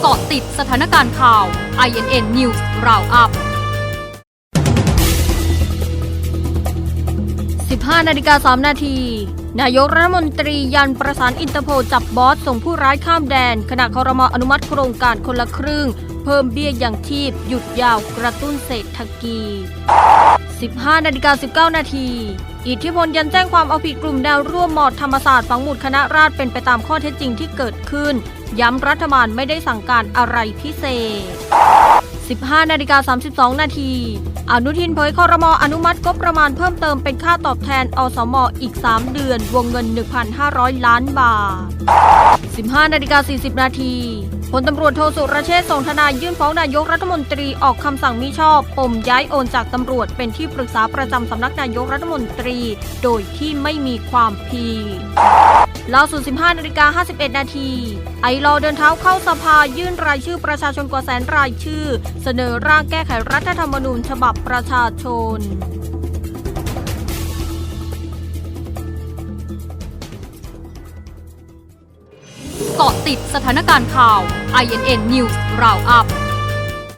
เกาะติดสถานการณ์ข่าว INN News Roundup 15นาฬิกา3นาที นายกรัฐมนตรียันประสานอินเตอร์โพลจับบอส ส่งผู้ร้ายข้ามแดน ขณะคอรมออนุมัติโครงการคนละครึ่ง เพิ่มเบี้ยยังชีพ หยุดยาวกระตุ้นเศรษฐกิจ 15นาฬิกา19 นาที อิทธิพลยันแจ้งความเอาผิดกลุ่มแนวร่วมหมอดธรรมศาสตร์ฝังหมุดคณะราษฎรเป็นไปตามข้อเท็จจริงที่เกิดขึ้น ย้ำรัฐบาลไม่ได้สั่งการอะไรพิเศษ 15 นาฬิกา 32 นาที อนุทินเผยคอรมออนุมัติงบประมาณเพิ่มเติมเป็นค่าตอบแทนอสมอีก 3 เดือน วงเงิน 1,500 ล้านบาท 15 นาฬิกา 40 นาทีพลตำรวจโทสุรเชษฐ์ส่งทนายยื่นฟ้องนายกรัฐมนตรีออกคำสั่งมิชอบ ปมย้ายโอนจากตำรวจเป็นที่ปรึกษาประจำสำนักนายกรัฐมนตรี โดยที่ไม่มีความผิด ล่าสุด 15นาฬิกา51 นาทีไอรอเดินเท้าเข้าสภายื่นรายชื่อประชาชนกว่าแสนรายชื่อ เสนอร่างแก้ไขรัฐธรรมนูญฉบับประชาชนเกาะติดสถานการณ์ข่าว INN News Roundup